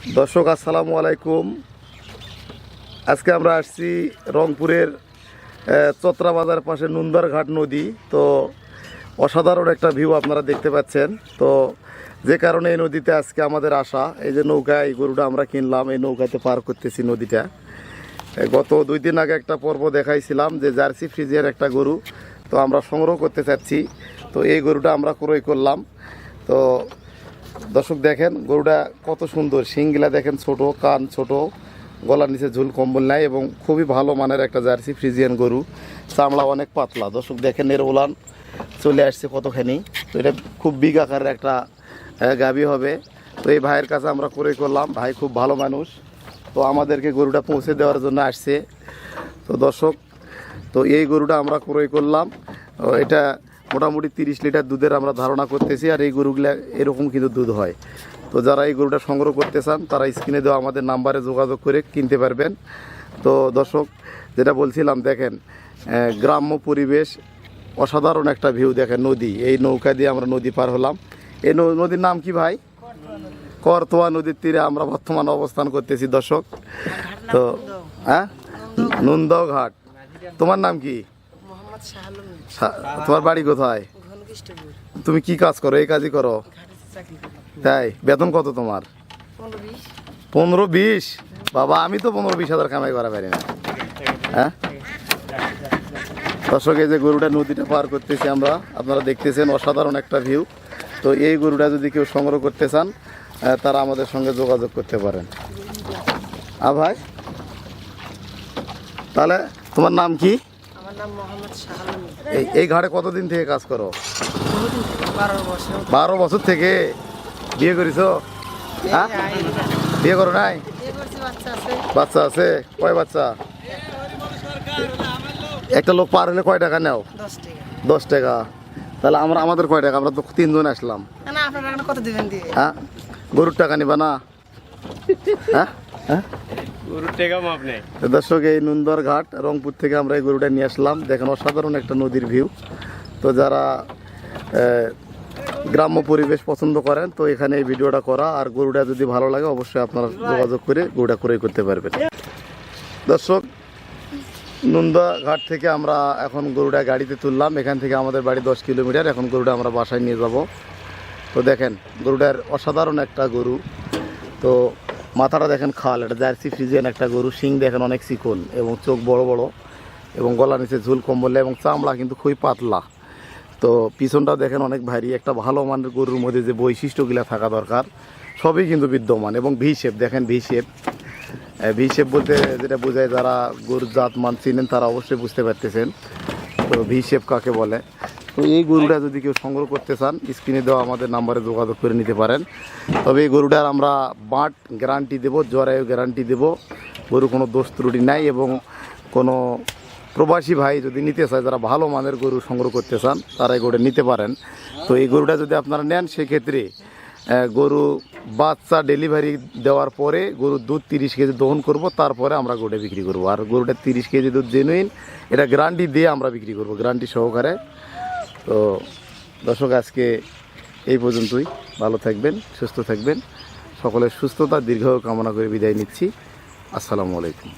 দর্শক, আসসালামু আলাইকুম। আজকে আমরা আসছি রংপুরের চত্রা বাজার পাশে নুন্দরঘাট নদী। তো অসাধারণ একটা ভিউ আপনারা দেখতে পাচ্ছেন। তো যে কারণে এই নদীতে আজকে আমাদের আসা, এই যে নৌকা এই গরুটা আমরা কিনলাম, এই নৌকাতে পার করতেছি নদীটা। গত দুই দিন আগে একটা পর্ব দেখাইছিলাম যে জার্সি ফ্রিজিয়ার একটা গরু, তো আমরা সংগ্রহ করতে চাচ্ছি। তো এই গরুটা আমরা ক্রয় করলাম। তো দর্শক দেখেন, গরুটা কত সুন্দর। শিংগুলা দেখেন, ছোট, কান ছোট, গলার নিচে ঝুল কম্বল নাই এবং খুবই ভালো মানের একটা জার্সি ফ্রিজিয়ান গরু। চামড়া অনেক পাতলা। দর্শক দেখেন, এর ওলান চলে আসছে কতখানি। তো এটা খুব বিগ আকারের একটা গাভী হবে। তো এই ভাইয়ের কাছে আমরা ক্রয় করলাম। ভাই খুব ভালো মানুষ। তো আমাদেরকে গরুটা পৌঁছে দেওয়ার জন্য আসছে। তো দর্শক, তো এই গরুটা আমরা ক্রয় করলাম। এটা মোটামুটি তিরিশ লিটার দুধের আমরা ধারণা করতেছি, আর এই গরুগুলা এরকম কিন্তু দুধ হয়। তো যারা এই গরুটা সংগ্রহ করতে চান, তারা স্ক্রিনে দেওয়া আমাদের নাম্বারে যোগাযোগ করে কিনতে পারবেন। তো দর্শক, যেটা বলছিলাম, দেখেন গ্রাম্য পরিবেশ, অসাধারণ একটা ভিউ দেখেন, নদী। এই নৌকা দিয়ে আমরা নদী পার হলাম। এই নদীর নাম কি ভাই? করতোয়া নদীর তীরে আমরা বর্তমান অবস্থান করতেছি, দর্শক। তো হ্যাঁ? নন্দও ঘাট তোমার নাম কি? তোমার বাড়ি কোথায়? তুমি কি কাজ করো? এই কাজই করি? তাই? বেতন কত তোমার? পনেরো বিশ। বাবা আমি তো পনেরো বিশ হাজার কামাই করা পারি না। হ্যাঁ? দর্শক এই যে গরুটা নদীটা পার করতেছি আমরা আপনারা দেখতেছেন অসাধারণ একটা ভিউ তো এই গরুটা যদি কেউ সংগ্রহ করতে চান তারা আমাদের সঙ্গে যোগাযোগ করতে পারেন। আ ভাই? তাহলে তোমার নাম কি? আমার নাম মোহাম্মদ শাহালুম এই এই ঘাটে কতদিন থেকে কাজ করো? বহুদিন থেকে বারো বছর। বারো বছর থেকে বিয়ে করেছ? হ্যাঁ? বিয়ে করো নাই? বিয়ে করছি বাচ্চা আছে। বাচ্চা আছে? কয় বাচ্চা? একটা লোক পার হলে কয় টাকা নাও? দশ টাকা। দশ টাকা। তাহলে আমরা আমাদের কয় টাকা? আমরা তো তিনজন আসলাম। না আপনারা এখন কত দিবেন দিয়ে? হ্যাঁ? গরুর টাকা নিবা না? হ্যাঁ? হ্যাঁ? দর্শক, এই নুন্দর ঘাট রংপুর থেকে আমরা এই গরুটা নিয়ে আসলাম। দেখেন অসাধারণ একটা নদীর ভিউ। তো যারা গ্রাম্য পরিবেশ পছন্দ করেন, তো এখানে এই ভিডিওটা করা। আর গরুটা যদি ভালো লাগে, অবশ্যই আপনারা যোগাযোগ করে গরুটা ক্রয় করতে পারবেন। দর্শক, নুন্দা ঘাট থেকে আমরা এখন গরুটা গাড়িতে তুললাম। এখান থেকে আমাদের বাড়ি দশ কিলোমিটার। এখন গরুটা আমরা বাসায় নিয়ে যাব। তো দেখেন, গরুটার অসাধারণ একটা গরু। তো মাথাটা দেখেন খাল, এটা জার্সি ফ্রিজিয়ান একটা গরু, শিং দেখেন অনেক চিকন এবং চোখ বড় বড় এবং গলা নিচে ঝুল কম্বলে এবং চামড়া কিন্তু খুবই পাতলা। তো পিছনটা দেখেন অনেক ভারী, একটা ভালো মানের গরুর মধ্যে যে বৈশিষ্ট্যগুলো থাকা দরকার, সবই কিন্তু বিদ্যমান এবং ভি শেপ দেখেন ভি শেপ ভি শেপ বলতে যেটা বোঝায় যারা গরুর জাত মান চিনেন তারা অবশ্যই বুঝতে পারতেছেন। তো ভি শেপ কাকে বলে? তো এই গরুটা যদি কেউ সংগ্রহ করতে চান, স্ক্রিনে দেওয়া আমাদের নাম্বারে যোগাযোগ করে নিতে পারেন। তবে এই গরুটার আমরা বাঁট গ্যারান্টি দেবো, জরায়ু গ্যারান্টি দেবো। গরু কোনো দোষ ত্রুটি নাই এবং কোনো প্রবাসী ভাই যদি নিতে চায়, যারা ভালো মানের গরু সংগ্রহ করতে চান, তারা এই গরুটা নিতে পারেন। তো এই গরুটা যদি আপনারা নেন, সেক্ষেত্রে গরু বাচ্চা ডেলিভারি দেওয়ার পরে গরুর দুধ তিরিশ কেজি দহন করব, তারপরে আমরা গরুটা বিক্রি করব। আর গরুটা তিরিশ কেজি দুধ জেনুইন এটা গ্যারান্টি দিয়ে আমরা বিক্রি করব গ্যারান্টি সহকারে। তো দর্শক, আজকে এই পর্যন্তই। ভালো থাকবেন, সুস্থ থাকবেন। সকলের সুস্থতা, দীর্ঘ কামনা করে বিদায় নিচ্ছি। আসসালামু আলাইকুম।